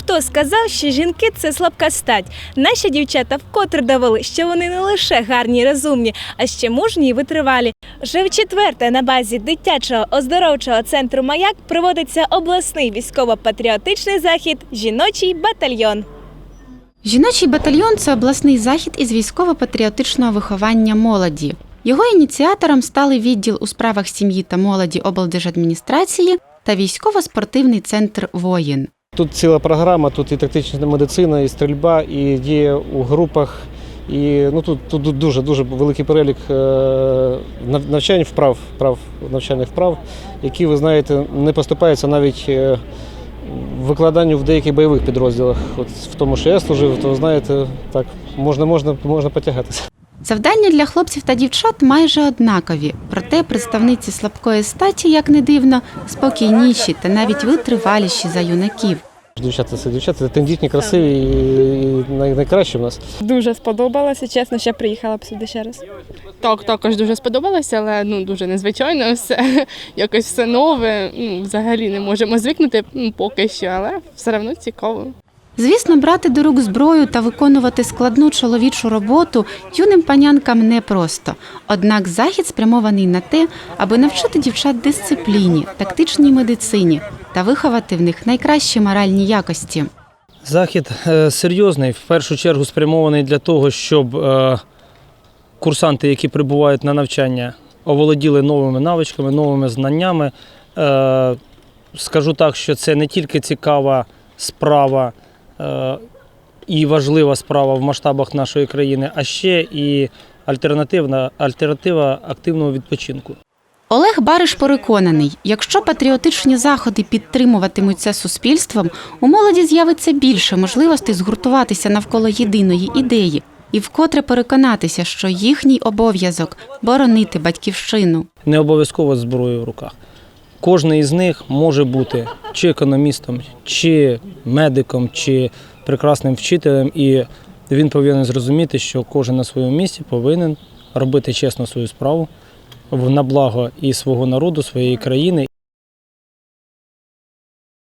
Хто сказав, що жінки це слабка стать? Наші дівчата вкотре довели, що вони не лише гарні і розумні, а ще мужні і витривалі. Вже в четверте на базі дитячого оздоровчого центру Маяк проводиться обласний військово-патріотичний захід Жіночий батальйон. Жіночий батальйон це обласний захід із військово-патріотичного виховання молоді. Його ініціатором стали відділ у справах сім'ї та молоді облдержадміністрації та військово-спортивний центр Воїн. Тут ціла програма, тут і тактична медицина, і стрільба, і діє у групах. І ну тут, тут дуже дуже великий перелік е, нав- навчань вправ, вправ, навчальних вправ, які ви знаєте, не поступаються навіть е, викладанню в деяких бойових підрозділах. От в тому, що я служив, то знаєте, так можна, можна, можна потягатися. Завдання для хлопців та дівчат майже однакові, проте представниці слабкої статі, як не дивно, спокійніші та навіть витриваліші за юнаків. Дівчата це дівчата, тендітні, красиві і, найкращі в нас. Дуже сподобалося, чесно, ще приїхала б сюди ще раз. Так, також дуже сподобалося, але ну дуже незвичайно все. Якось все нове. Ну, взагалі не можемо звикнути ну, поки що, але все одно цікаво. Звісно, брати до рук зброю та виконувати складну чоловічу роботу юним панянкам непросто. Однак захід спрямований на те, аби навчити дівчат дисципліні, тактичній медицині та виховати в них найкращі моральні якості. Захід е, серйозний, в першу чергу спрямований для того, щоб е, курсанти, які прибувають на навчання, оволоділи новими навичками, новими знаннями. Е, Скажу так, що це не тільки цікава справа і важлива справа в масштабах нашої країни, а ще і альтернативна альтернатива активного відпочинку. Олег Бариш переконаний, якщо патріотичні заходи підтримуватимуться суспільством, у молоді з'явиться більше можливостей згуртуватися навколо єдиної ідеї і вкотре переконатися, що їхній обов'язок боронити батьківщину. не обов'язково з зброєю в руках. Кожен із них може бути чи економістом, чи медиком, чи прекрасним вчителем, і він повинен зрозуміти, що кожен на своєму місці повинен робити чесно свою справу на благо і свого народу, своєї країни.